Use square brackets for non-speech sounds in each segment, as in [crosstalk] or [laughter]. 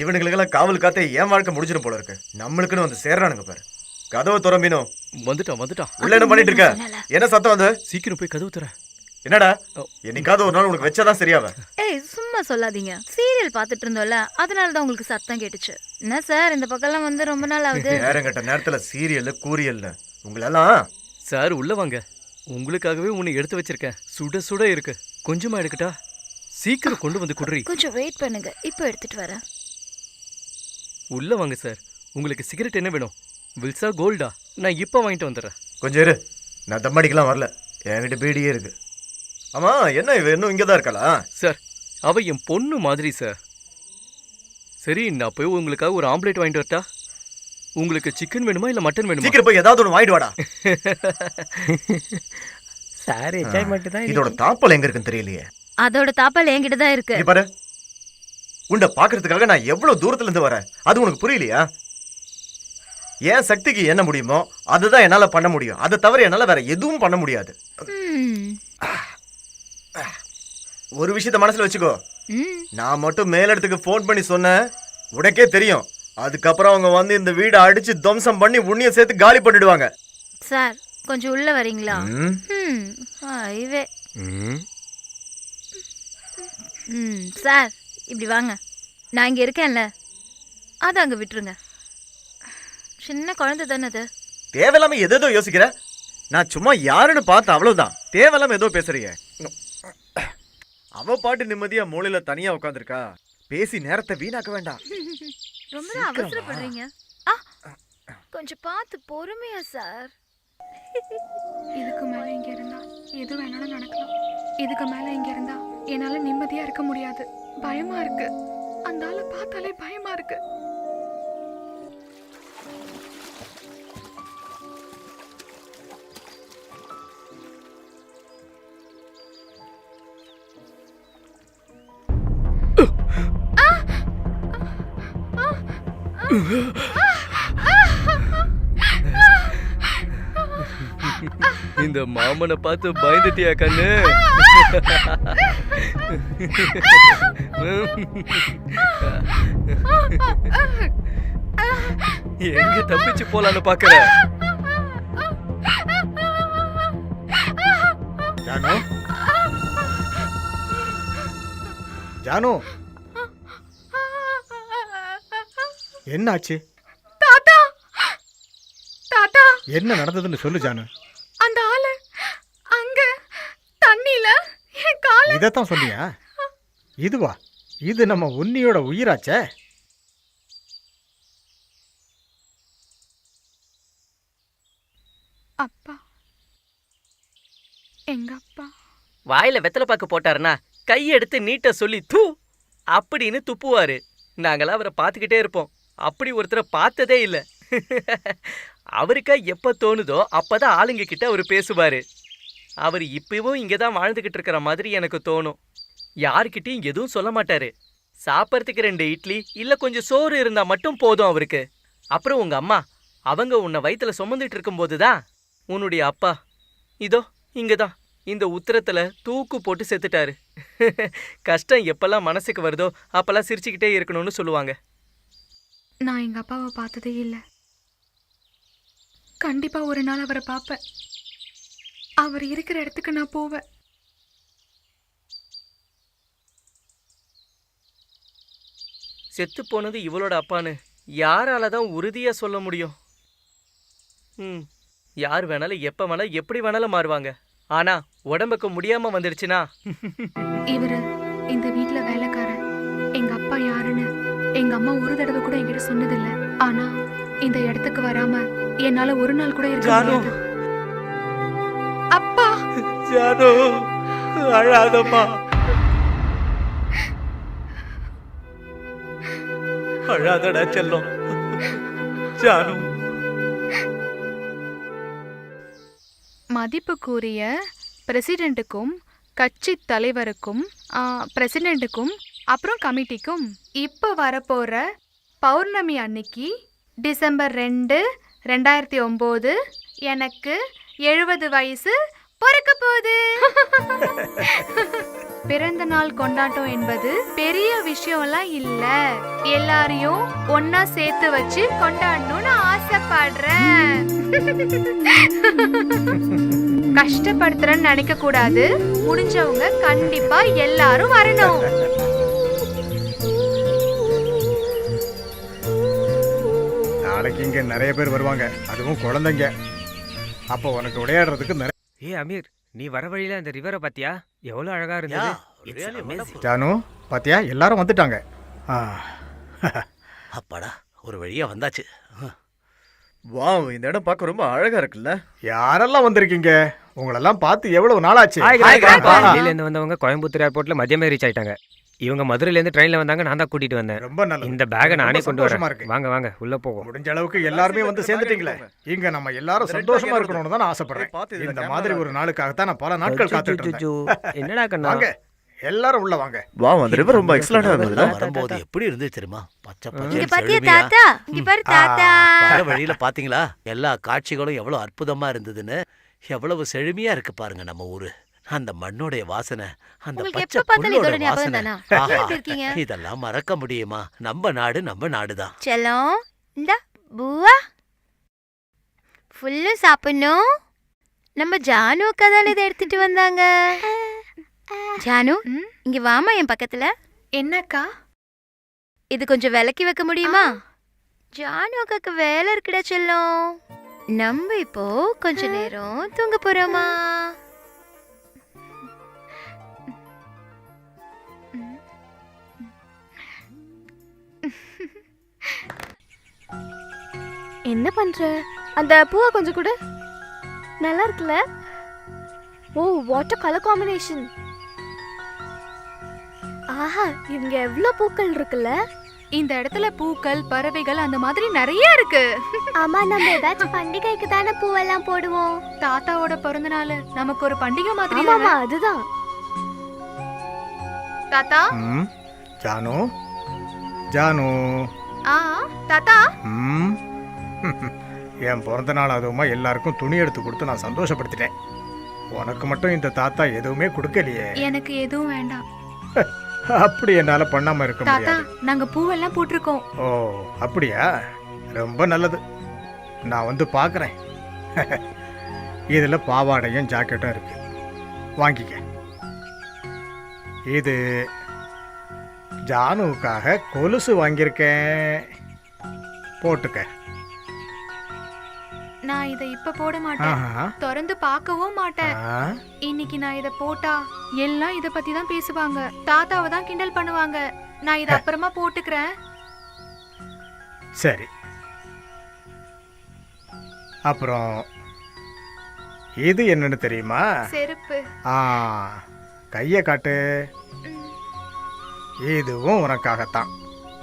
இவனுங்களுக்கெல்லாம் காவல் காத்தே என் வாழ்க்கை முடிஞ்சிடும் போல இருக்கு. நம்மளுக்குன்னு வந்து சேர்றானுங்க பாரு. கதவை துறம்பினோ வந்துட்டான் வந்துட்டான். உள்ள என்ன பண்ணிட்டு இருக்க. என்ன சத்தம் வந்து சீக்கிரம் போய் கதவு தர என்னடா? என்னைக்காவது ஒரு நாள் உனக்கு வச்சதான் சரியாவ. ஏய் சும்மா சொல்லாதீங்க. சீரியல் பார்த்துட்டு இருந்தோம்ல அதனால தான் உங்களுக்கு சத்தம் கேட்டுச்சு. என்ன சார் இந்த பக்கம்லாம் வந்து ரொம்ப நாள் ஆகுது? நேரங்கட்ட நேரத்துல சீரியல் கூரியல்னு உங்களெல்லாம்? சார் உள்ள வாங்க. உங்களுக்காகவே உன்னை எடுத்து வச்சிருக்கேன். சுட சுட இருக்கு. கொஞ்சமா எடுக்கட்டா? சீக்கிரம் கொண்டு வந்து குடுறி. கொஞ்சம் வெயிட் பண்ணுங்க. இப்போ எடுத்துட்டு வரேன். உள்ள வாங்க சார் உங்களுக்கு சிகரெட் என்ன வேணும்? வில்சா கோல்டா நான் இப்போ வாங்கிட்டு வந்துடுறேன். கொஞ்சம் இரு. நான் தம்மடிக்கலாம் வரல. என்கிட்ட பீடியே இருக்கு. ஆமா என்ன இவ? இன்னும் இங்கதான் இருக்காளா? சார் அவ என் பொண்ணு மாதிரி சார் சரி நான் போய் உங்களுக்காக ஒரு ஆம்லேட் வாங்கிட்டு வரட்டா? உங்களுக்கு சிக்கன் வேணுமா இல்ல மட்டன் வேணுமா? சீக்கிரம் போய் ஏதாவது ஒன்று வாங்கிட்டு வாடா. சார் என்ஜாய்மெண்ட் தான் இதோட தாப்பல் எங்க இருக்குன்னு தெரியலையே. அதோட தாப்பால் என்கிட்ட தான் இருக்கு பாரு. உன்னை பாக்குறதுக்காக நான் எவ்வளவு தூரத்துல இருந்து வரேன்? அது உனக்கு புரியலையா? என் சக்திக்கு என்ன முடியுமோ அதுதான் என்னால பண்ண முடியும். அதை தவிர என்னால வேற எதுவும் பண்ண முடியாது. ஒரு விஷயத்த மனசுல வச்சுக்கோ. ம். நான் மட்டும் மேலிடத்துக்கு ஃபோன் பண்ணி சொன்னேன். உனக்கே தெரியும். அதுக்கப்புறம் அவங்க வந்து இந்த வீடை அடிச்சு துவம்சம் பண்ணி உன்னையும் சேர்த்து காலி பண்ணிடுவாங்க. சார் கொஞ்சம் உள்ள வரீங்களா. ம் சார். இப்படி வாங்க. நான் இங்க இருக்கேன்ல. அதை அங்க விட்டுருங்க. சின்ன குழந்தை தானே அது. தேவையில்லாம எதேதோ யோசிக்கிற? நான் சும்மா யாருன்னு பார்த்த அவ்வளவுதான். தேவையில்லாம ஏதோ பேசுறீங்க. அவ பாட்டு நிம்மதியா மூலையில தனியா உட்காந்துருக்கா பேசி நேரத்தை வீணாக்க வேண்டாம். ரொம்ப. அவசரப்படுறீங்க. ஆ கொஞ்சம் பார்த்து பொறுமையா சார். இதுக்கு மேல இங்க இருந்தா எது வேணாலும் நடக்கலாம். இதுக்கு மேல இங்க இருந்தா என்னால நிம்மதியா இருக்க முடியாது. பயமா இருக்கு. அந்த ஆளை பார்த்தாலே பயமா இருக்கு. இந்த மாமனை பார்த்து பயந்துட்டியா கண்ணு? எங்க தப்பிச்சு போலான்னு பாக்குற? ஜானு? ஜானு? என்னாச்சு? தாத்தா! தாத்தா! என்ன நடந்ததுன்னு சொல்லு ஜானு அந்த ஆளு அங்க தண்ணில என் கால இதைத்தான் சொன்னியா? இதுவா? இது நம்ம உன்னியோட உயிராச்சே. அப்பா. எங்க அப்பா. வாயில வெத்தலை பாக்கு போட்டாருன்னா கையெடுத்து நீட்ட சொல்லி தூ அப்படின்னு துப்புவாரு. நாங்களாம் அவரை பார்த்துக்கிட்டே இருப்போம். அப்படி ஒருத்தரை பார்த்ததே இல்லை. [laughs] அவருக்கா எப்போ தோணுதோ அப்பதான் ஆளுங்க கிட்ட அவர் பேசுவாரு. அவர் இப்பவும் இங்கே தான் வாழ்ந்துக்கிட்டு இருக்கிற மாதிரி எனக்கு தோணும். யார்கிட்டயும் எதுவும் சொல்ல மாட்டாரு. சாப்பிட்றதுக்கு ரெண்டு இட்லி இல்லை கொஞ்சம் சோறு இருந்தால் மட்டும் போதும் அவருக்கு. அப்புறம் உங்கள் அம்மா அவங்க உன்னை வயிற்றில் சுமந்துட்டு இருக்கும்போது தான் உன்னுடைய அப்பா. இதோ இங்கே தான் இந்த உத்தரத்தில் தூக்கு போட்டு செத்துட்டாரு. [laughs] கஷ்டம் எப்பெல்லாம் மனசுக்கு வருதோ அப்பெல்லாம் சிரிச்சுக்கிட்டே இருக்கணும்னு சொல்லுவாங்க. நான் எங்கள் அப்பாவை பார்த்ததே இல்லை. கண்டிப்பாக ஒரு நாள் அவரை பார்ப்பேன். அவர் இருக்கிற இடத்துக்கு நான் போவேன். செத்து போனது இவளோட அப்பான்னு யாரால தான் உறுதியா சொல்ல முடியும்? ம் யார் வேணாலும் எப்ப வேணாலும் எப்படி வேணாலும் மாறுவாங்க. ஆனா உடம்புக்கு முடியாம வந்துடுச்சுன்னா? இவரு இந்த வீட்ல வேலைக்காரன் எங்க அப்பா யாருன்னு எங்க அம்மா ஒரு தடவை கூட என்கிட்ட சொன்னதில்ல. ஆனா இந்த இடத்துக்கு வராம என்னால ஒரு நாள் கூட இருக்க. முடியாது. ஜானு அழாதம்மா. அழாதடா செல்லும். ஜானு. மதிப்புக்குரிய பிரசிடெண்ட்டுக்கும் கட்சி தலைவருக்கும் ஆ, பிரசிடெண்ட்டுக்கும் அப்புறம் கமிட்டிக்கும் இப்போ வரப்போற பௌர்ணமி அன்னைக்கு டிசம்பர் ரெண்டு ரெண்டாயிரத்தி ஒம்பது எனக்கு எழுபது வயசு பிறக்க போகுது. [laughs] பிறந்த நாள் கொண்டாட்டம் என்பது பெரிய விஷயம்லாம் இல்ல. எல்லாரையும் ஒன்னா சேர்த்து வச்சு கொண்டாடணும்னு ஆசைப்படுறேன். [laughs] கஷ்டப்படுத்துறேன்னு நினைக்க கூடாது. முடிஞ்சவங்க கண்டிப்பா எல்லாரும் வரணும். நாளைக்கு இங்க நிறைய பேர் வருவாங்க. அதுவும் குழந்தைங்க. அப்போ உனக்கு விளையாடுறதுக்கு நிறைய ஏ அமீர் நீ வர வழியில அந்த ரிவரை பாத்தியா? எவ்வளவு அழகா இருந்தது. ஜானு பாத்தியா? எல்லாரும் வந்துட்டாங்க. அப்பாடா ஒரு வழியா வந்தாச்சு. வாவ் இந்த இடம் பார்க்க ரொம்ப அழகா இருக்குல்ல. யாரெல்லாம் வந்திருக்கீங்க? உங்களெல்லாம் பார்த்து எவ்வளவு. டெல்லியில இருந்து வந்தவங்க கோயம்புத்தூர் ஏர்போர்ட்ல மதியமே ரீச் ஆயிட்டாங்க. இவங்க மதுரையில இருந்து ட்ரெயின்ல வந்தாங்க நான் தான் கூட்டிட்டு வந்தேன். ரொம்ப நல்லது. இந்த பேக்கை நானே கொண்டு சந்தோஷமா வரேன். வாங்க வாங்க உள்ள போவோம். முடிஞ்ச அளவுக்கு எல்லாருமே வந்து சேர்ந்துட்டீங்களே? இங்க நம்ம எல்லாரும் சந்தோஷமா இருக்கணும்னு தான் ஆசைப்படுறேன். இந்த மாதிரி ஒரு நாளுக்காகத்தான் நான் பல நாட்கள் காத்துட்டு இருந்தேன் என்னடா கண்ணா? வாங்க எல்லாரும் உள்ள வாங்க. வாவ் அந்த ரிவர் ரொம்ப எக்ஸலண்டா இதெல்லாம் வரும்போது எப்படி இருந்துச்சு தெரியுமா? பச்சை இங்க பச்சை பாத்தியா தாத்தா? இங்க பாரு தாத்தா. வர வழியில பாத்தீங்களா? எல்லா காட்சிகளும் எவ்வளவு அற்புதமா இருந்ததுன்னு எவ்வளவு செழுமையா இருக்கு பாருங்க நம்ம ஊரு. அந்த மண்ணுடைய வாசனை அந்த உங்களுக்கு பச்சை எப்ப பார்த்தாலும் புல்லோட இதோட ஞாபகம் வாசனை. தானா? இருக்கீங்க? இதெல்லாம் மறக்க முடியுமா? நம்ம நாடு நம்ம நாடுதான். செல்லம் இந்த பூவா. ஃபுல்லு சாப்பிடணும். நம்ம ஜானு அக்கா தானே இதை எடுத்துட்டு வந்தாங்க. ஜானு ம்? இங்க வாமா என் பக்கத்துல. என்னக்கா? இது கொஞ்சம் விலக்கி வைக்க முடியுமா? ஜானு அக்காக்கு வேலை இருக்குடா செல்லம். நம்ம இப்போ கொஞ்ச நேரம் தூங்க போறோமா? என்ன பண்ற? அந்த பூவை கொஞ்சம் கொடு. நல்லா இருக்குல்ல? ஓ வாட்டர் கலர் காம்பினேஷன் ஆஹா இங்க எவ்வளவு பூக்கள் இருக்குல்ல? இந்த இடத்துல பூக்கள் பறவைகள் அந்த மாதிரி நிறைய இருக்கு. ஆமா நம்ம ஏதாச்சும் பண்டிகைக்கு தானே பூவெல்லாம் போடுவோம். தாத்தாவோட பிறந்த நாள் நமக்கு ஒரு பண்டிகை மாதிரி தானே? அதுதான். தாத்தா? ஜானு? ஜானு? ஆ தாத்தா? ம். என் பிறந்த நாள் அதுவுமா எல்லாருக்கும் துணி எடுத்து கொடுத்து நான் சந்தோஷப்படுத்திட்டேன். உனக்கு மட்டும் இந்த தாத்தா எதுவுமே கொடுக்கலையே. எனக்கு எதுவும் வேண்டாம். [laughs] அப்படி என்னால பண்ணாம இருக்க முடியாது. நாங்க பூவெல்லாம் போட்டிருக்கோம். ஓ அப்படியா? ரொம்ப நல்லது. நான் வந்து பார்க்குறேன் [laughs] இதில் பாவாடையும் ஜாக்கெட்டும் இருக்கு. வாங்கிக்க. இது ஜானுவுக்காக கொலுசு வாங்கியிருக்கேன். போட்டுக்க. நான் இதை இப்ப போட மாட்டேன். திறந்து பார்க்கவும் மாட்டேன். இன்னைக்கு நான் இத போட்டா எல்லாம் இத பத்தி தான் பேசுவாங்க. தாத்தாவை தான் கிண்டல் பண்ணுவாங்க. நான் இத அப்புறமா போட்டுக்கிறேன். சரி. அப்புறம் இது என்னன்னு தெரியுமா? செருப்பு. ஆ கையை காட்டு. இதுவும் உனக்காகத்தான்.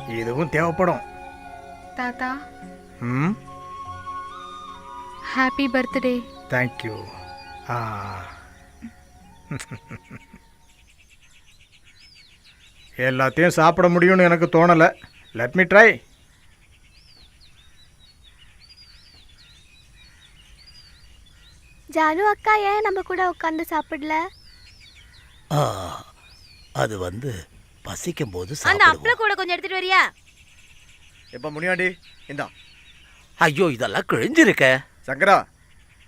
இதுவும் தேவைப்படும். தாத்தா. ம்? ஹாப்பி பர்த்டே தேங்க்யூ ஆ எல்லாத்தையும் சாப்பிட முடியும்னு எனக்கு தோணலை. லெட் மீ ட்ரை ஜானு அக்கா ஏன் நம்ம கூட உட்காந்து சாப்பிடல? ஆ, அது வந்து பசிக்கும் போது அந்த அப்பள கூட கொஞ்சம் எடுத்துட்டு வரியா? எப்ப முனியாண்டி இந்தா. ஐயோ இதெல்லாம் கிழிஞ்சிருக்க. சங்கரா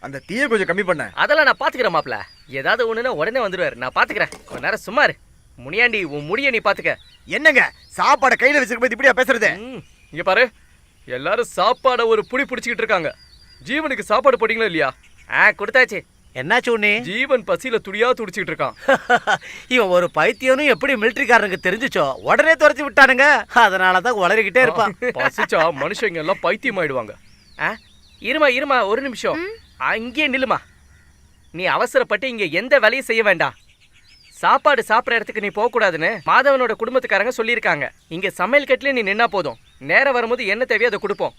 அந்த தீயை கொஞ்சம் கம்மி பண்ண. அதெல்லாம் நான் பாத்துக்கிறேன் மாப்ள ஏதாவது ஒண்ணுன்னா உடனே வந்துருவாரு. நான் பாத்துக்கிறேன். கொஞ்ச நேரம் சும்மா இரு. முனியாண்டி உன் முடிய நீ பாத்துக்க. என்னங்க? சாப்பாடை கையில வச்சிருக்கும் இப்படியா பேசுறது? இங்க பாரு. எல்லாரும் சாப்பாட ஒரு புடி பிடிச்சிக்கிட்டு இருக்காங்க. ஜீவனுக்கு சாப்பாடு போட்டீங்களா இல்லையா? ஆ கொடுத்தாச்சு. என்னாச்சு உன்னே? ஜீவன் பசியில துடியா துடிச்சிட்டு இருக்கான். [laughs] இவன் ஒரு பைத்தியனும் எப்படி மிலிட்டரிக்காரனுக்கு தெரிஞ்சுச்சோ உடனே துரத்தி விட்டானுங்க. அதனால தான் உளறிக்கிட்டே இருப்பான். பசிச்சா மனுஷங்க எல்லாம் பைத்தியம் ஆயிடுவாங்க ஆ? இருமா இருமா ஒரு நிமிஷம். அங்கேயே நில்லுமா. நீ அவசரப்பட்டு இங்க எந்த வேலையும் செய்ய வேண்டாம். சாப்பாடு சாப்பிட்ற இடத்துக்கு நீ போகக்கூடாதுன்னு மாதவனோட குடும்பத்துக்காரங்க சொல்லியிருக்காங்க. இங்க சமையல் கட்டிலே நீ நின்னா போதும். நேரம் வரும்போது என்ன தேவையோ அதை கொடுப்போம்.